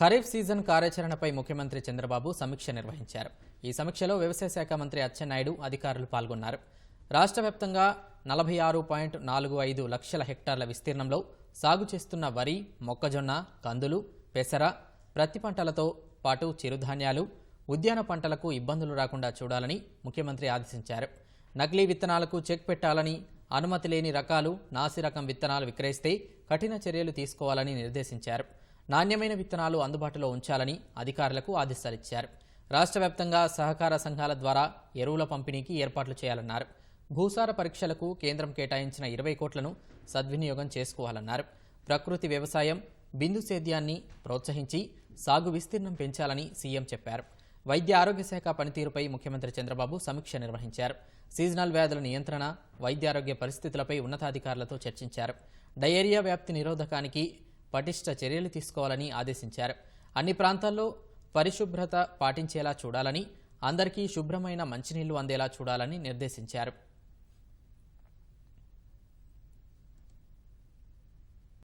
Kharif season కార్యాచరణపై ముఖ్యమంత్రి చంద్రబాబు సమీక్ష నిర్వహించారు. ఈ సమీక్షలో వ్యవసాయ శాఖ మంత్రి అచ్చెన్నాయుడు అధికారులు పాల్గొన్నారు. రాష్ట్ర వ్యాప్తంగా నలభై ఆరు పాయింట్ నాలుగు ఐదు లక్షల హెక్టార్ల విస్తీర్ణంలో సాగు చేస్తున్న వరి మొక్కజొన్న కందులు పెసర ప్రత్తి పంటలతో పాటు చిరుధాన్యాలు ఉద్యాన పంటలకు ఇబ్బందులు రాకుండా చూడాలని ముఖ్యమంత్రి ఆదేశించారు. నకిలీ విత్తనాలకు చెక్ పెట్టాలని అనుమతి లేని రకాలు నాసి రకం విత్తనాలు విక్రయిస్తే కఠిన చర్యలు తీసుకోవాలని నిర్దేశించారు. నాణ్యమైన విత్తనాలు అందుబాటులో ఉంచాలని అధికారులకు ఆదేశాలిచ్చారు. రాష్ట్ర వ్యాప్తంగా సహకార సంఘాల ద్వారా ఎరువుల పంపిణీకి ఏర్పాట్లు చేయాలన్నారు. భూసార పరీక్షలకు కేంద్రం కేటాయించిన ఇరవై కోట్లను సద్వినియోగం చేసుకోవాలన్నారు. ప్రకృతి వ్యవసాయం బిందు సేద్యాన్ని ప్రోత్సహించి సాగు విస్తీర్ణం పెంచాలని సీఎం చెప్పారు. వైద్య ఆరోగ్య శాఖ పనితీరుపై ముఖ్యమంత్రి చంద్రబాబు సమీక్ష నిర్వహించారు. సీజనల్ వ్యాధుల నియంత్రణ వైద్యారోగ్య పరిస్థితులపై ఉన్నతాధికారులతో చర్చించారు. డయేరియా వ్యాప్తి నిరోధకానికి పటిష్ట చర్యలు తీసుకోవాలని ఆదేశించారు. అన్ని ప్రాంతాల్లో పరిశుభ్రత పాటించేలా చూడాలని అందరికీ శుభ్రమైన మంచినీళ్ళు అందేలా చూడాలని నిర్దేశించారు.